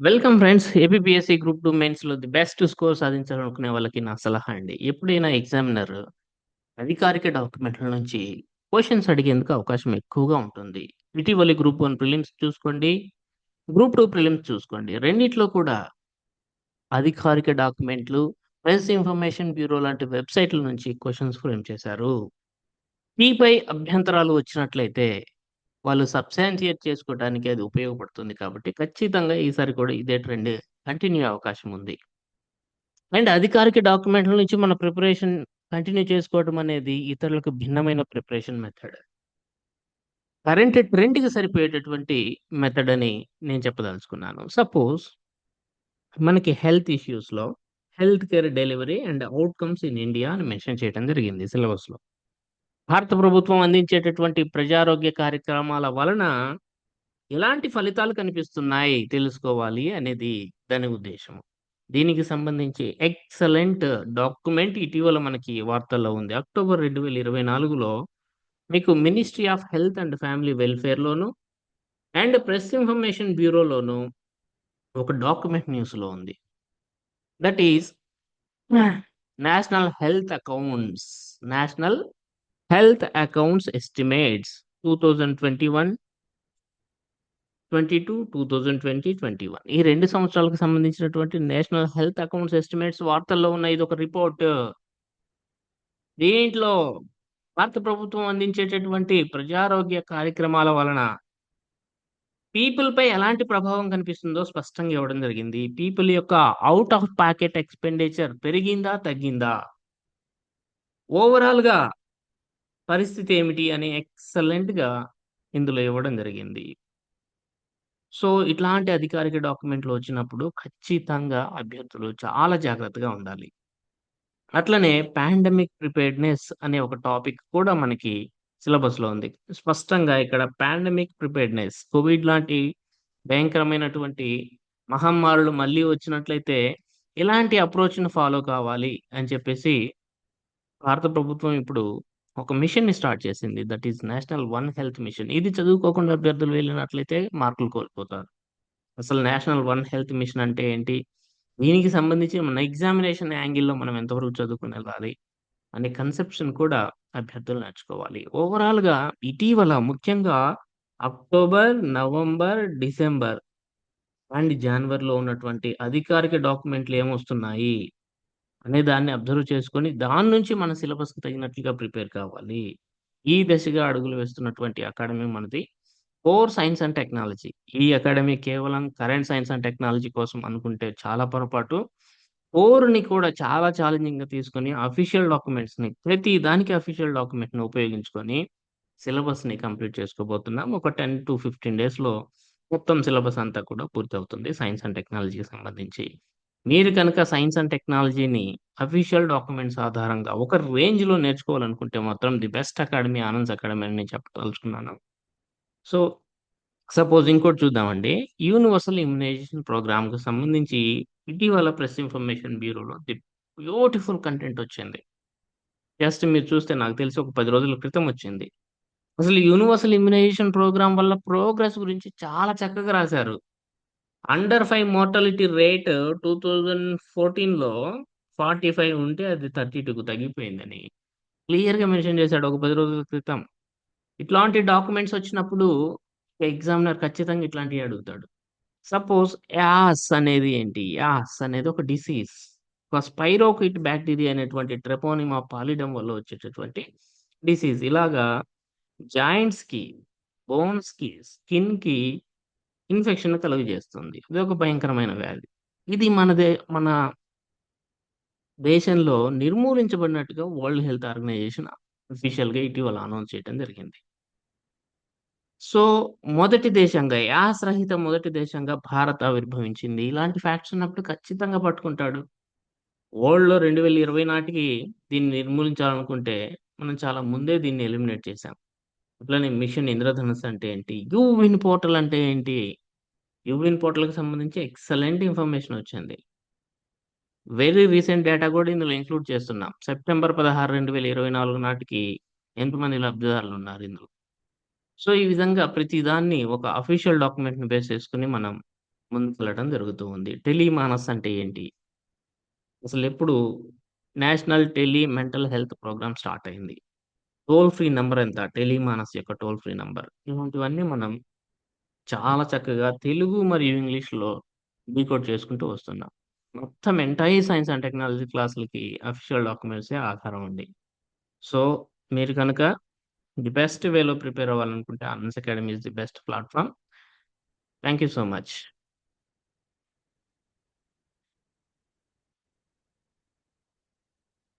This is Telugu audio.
Welcome friends APSC group two మెయిన్స్లో ది బెస్ట్ స్కోర్ సాధించాలనుకునే వాళ్ళకి నా సలహా అండి. ఎప్పుడైనా ఎగ్జామినర్ అధికారిక డాక్యుమెంట్ల నుంచి క్వశ్చన్స్ అడిగేందుకు అవకాశం ఎక్కువగా ఉంటుంది. ఇటీవలి గ్రూప్ వన్ ప్రిలిమ్స్ చూసుకోండి. గ్రూప్ టూ ప్రిలిమ్స్ చూసుకోండి. రెండిట్లో కూడా అధికారిక డాక్యుమెంట్లు ప్రెస్ ఇన్ఫర్మేషన్ బ్యూరో లాంటి వెబ్సైట్ల నుంచి క్వశ్చన్స్ ఫ్రేమ్ చేశారు. మీపై అభ్యంతరాలు వచ్చినట్లయితే వాళ్ళు సబ్స్టాన్షియేట్ చేసుకోవడానికి అది ఉపయోగపడుతుంది కాబట్టి ఖచ్చితంగా ఈసారి కూడా ఇదే ట్రెండ్ కంటిన్యూ అవకాశం ఉంది. అండ్ అధికారిక డాక్యుమెంట్ల నుంచి మన ప్రిపరేషన్ కంటిన్యూ చేసుకోవడం అనేది ఇతరులకు భిన్నమైన ప్రిపరేషన్ మెథడ్. కరెంట్ ట్రెండ్కి సరిపోయేటటువంటి మెథడ్ అని నేను చెప్పదలుచుకున్నాను. సపోజ్ మనకి health ఇష్యూస్లో health care delivery and outcomes in India అని మెన్షన్ చేయడం జరిగింది సిలబస్లో. భారత ప్రభుత్వం అందించేటటువంటి ప్రజారోగ్య కార్యక్రమాల వలన ఎలాంటి ఫలితాలు కనిపిస్తున్నాయి తెలుసుకోవాలి అనేది దాని ఉద్దేశం దీనికి సంబంధించి ఎక్సలెంట్ డాక్యుమెంట్ ఇటీవల మనకి వార్తల్లో ఉంది. అక్టోబర్ రెండు వేల ఇరవై నాలుగులో మీకు ministry of health and family వెల్ఫేర్లోను and press information బ్యూరోలోను ఒక డాక్యుమెంట్ న్యూస్లో ఉంది. That is national health accounts national health accounts estimates two thousand twenty one twenty two two thousand twenty twenty one ఈ రెండు సంవత్సరాలకు సంబంధించినటువంటి నేషనల్ హెల్త్ అకౌంట్స్ ఎస్టిమేట్స్ వార్తల్లో ఉన్న ఇది ఒక రిపోర్ట్. దీంట్లో భారత ప్రభుత్వం అందించేటటువంటి ప్రజారోగ్య కార్యక్రమాల వలన పీపుల్ పై ఎలాంటి ప్రభావం కనిపిస్తుందో స్పష్టంగా ఇవ్వడం జరిగింది. పీపుల్ యొక్క అవుట్ ఆఫ్ ప్యాకెట్ ఎక్స్పెండిచర్ పెరిగిందా తగ్గిందా? ఓవరాల్గా పరిస్థితి ఏమిటి అని ఎక్సలెంట్గా ఇందులో ఇవ్వడం జరిగింది. సో ఇట్లాంటి అధికారిక డాక్యుమెంట్లు వచ్చినప్పుడు ఖచ్చితంగా అభ్యర్థులు చాలా జాగ్రత్తగా ఉండాలి. అట్లనే పాండమిక్ ప్రిపేర్డ్నెస్ అనే ఒక టాపిక్ కూడా మనకి సిలబస్లో ఉంది. స్పష్టంగా ఇక్కడ పాండమిక్ ప్రిపేర్డ్నెస్ కోవిడ్ లాంటి భయంకరమైనటువంటి మహమ్మారులు మళ్ళీ వచ్చినట్లయితే ఇలాంటి అప్రోచ్ను ఫాలో కావాలి అని చెప్పేసి భారత ప్రభుత్వం ఇప్పుడు ఒక మిషన్ని స్టార్ట్ చేసింది. That is national one health mission. ఇది చదువుకోకుండా అభ్యర్థులు వెళ్ళినట్లయితే మార్కులు కోల్పోతారు. అసలు నేషనల్ వన్ హెల్త్ మిషన్ అంటే ఏంటి? దీనికి సంబంధించి మన ఎగ్జామినేషన్ యాంగిల్లో మనం ఎంతవరకు చదువుకుని వెళ్ళాలి అనే కన్సెప్షన్ కూడా అభ్యర్థులు నేర్చుకోవాలి. ఓవరాల్గా ఇటీవల ముఖ్యంగా అక్టోబర్ నవంబర్ డిసెంబర్ అండ్ జనవరిలో ఉన్నటువంటి అధికారిక డాక్యుమెంట్లు ఏమొస్తున్నాయి? అనే దాన్ని అబ్జర్వ్ చేసుకొని దాని నుంచి మన సిలబస్కి తగినట్లుగా ప్రిపేర్ కావాలి. ఈ దశగా అడుగులు వేస్తున్నటువంటి అకాడమీ మనది. Core science and technology. ఈ అకాడమీ కేవలం కరెంట్ సైన్స్ అండ్ టెక్నాలజీ కోసం అనుకుంటే చాలా పొరపాటు. కోర్ని కూడా చాలా ఛాలెంజింగ్గా తీసుకొని అఫీషియల్ డాక్యుమెంట్స్ని ప్రతి దానికి అఫీషియల్ డాక్యుమెంట్ని ఉపయోగించుకొని సిలబస్ని కంప్లీట్ చేసుకోబోతున్నాం. ఒక టెన్ టు ఫిఫ్టీన్ డేస్లో మొత్తం సిలబస్ అంతా కూడా పూర్తి అవుతుంది సైన్స్ అండ్ టెక్నాలజీకి సంబంధించి. మీరు కనుక సైన్స్ అండ్ టెక్నాలజీని అఫీషియల్ డాక్యుమెంట్స్ ఆధారంగా ఒక రేంజ్లో నేర్చుకోవాలనుకుంటే మాత్రం the best academy Anand academy అని నేను చెప్పదలుచుకున్నాను. సో సపోజ్ ఇంకోటి చూద్దామండి. యూనివర్సల్ ఇమ్యునైజేషన్ ప్రోగ్రామ్కి సంబంధించి ఇటీవల ప్రెస్ ఇన్ఫర్మేషన్ బ్యూరోలో ది బ్యూటిఫుల్ కంటెంట్ వచ్చింది. జస్ట్ మీరు చూస్తే నాకు తెలిసి ఒక పది రోజుల క్రితం వచ్చింది. అసలు యూనివర్సల్ ఇమ్యునైజేషన్ ప్రోగ్రామ్ వల్ల ప్రోగ్రెస్ గురించి చాలా చక్కగా రాశారు. Under five mortality rate two thousand ఫోర్టీన్లో ఫార్టీ ఫైవ్ ఉంటే అది థర్టీ టూకు తగ్గిపోయిందని. క్లియర్గా మెన్షన్ చేశాడు ఒక పది రోజుల క్రితం. ఇట్లాంటి డాక్యుమెంట్స్ వచ్చినప్పుడు ఎగ్జామినర్ ఖచ్చితంగా ఇట్లాంటివి అడుగుతాడు. సపోజ్ యాస్ అనేది ఏంటి? యాస్ అనేది ఒక డిసీజ్ ఒక స్పైరోకిట్ బ్యాక్టీరియా అనేటువంటి ట్రెపోనిమా పాలిడమ్ వల్ల వచ్చేటటువంటి డిసీజ్ ఇలాగా జాయింట్స్కి బోన్స్కి స్కిన్కి ఇన్ఫెక్షన్ కలుగజేస్తుంది ఇది ఒక భయంకరమైన వ్యాధి. ఇది మన దే మన దేశంలో నిర్మూలించబడినట్టుగా వరల్డ్ హెల్త్ ఆర్గనైజేషన్ అఫీషియల్గా ఇటీవల అనౌన్స్ చేయడం జరిగింది. సో మొదటి దేశంగా యాస్ రహిత మొదటి దేశంగా భారత్ ఆవిర్భవించింది. ఇలాంటి ఫ్యాక్ట్స్ ఉన్నప్పుడు ఖచ్చితంగా పట్టుకుంటాడు. వరల్డ్లో రెండు వేల ఇరవై నాటికి దీన్ని నిర్మూలించాలనుకుంటే మనం చాలా ముందే దీన్ని ఎలిమినేట్ చేశాం. అట్లనే మిషన్ ఇంద్రధనుస్ అంటే ఏంటి యూవిన్ పోర్టల్ అంటే ఏంటి యూవిన్ పోర్టల్కి సంబంధించి ఎక్సలెంట్ ఇన్ఫర్మేషన్ వచ్చింది వెరీ రీసెంట్ డేటా కూడా ఇందులో ఇంక్లూడ్ చేస్తున్నాం సెప్టెంబర్ పదహారు రెండు వేల ఇరవై నాలుగు నాటికి ఎంతమంది లబ్ధిదారులు ఉన్నారు ఇందులో సో ఈ విధంగా ప్రతి దాన్ని ఒక అఫీషియల్ డాక్యుమెంట్ని బేస్ చేసుకుని మనం ముందుకెళ్ళడం జరుగుతూ ఉంది. టెలిమానస్ అంటే ఏంటి? అసలు ఎప్పుడు national tele mental health programme start అయింది. టోల్ ఫ్రీ నంబర్ ఎంత? టెలిమానస్ యొక్క టోల్ ఫ్రీ నంబర్. ఇలాంటివన్నీ మనం చాలా చక్కగా తెలుగు మరియు ఇంగ్లీష్‌లో డీకోడ్ చేసుకుంటూ వస్తున్నాం. మొత్తం ఎంటైర్ సైన్స్ అండ్ టెక్నాలజీ క్లాసులకి అఫీషియల్ డాక్యుమెంట్సే ఆధారం ఉంది సో, మీరు కనుక ది బెస్ట్ వేలో ప్రిపేర్ అవ్వాలనుకుంటే అన్స్ academy is the best platform thank you so much.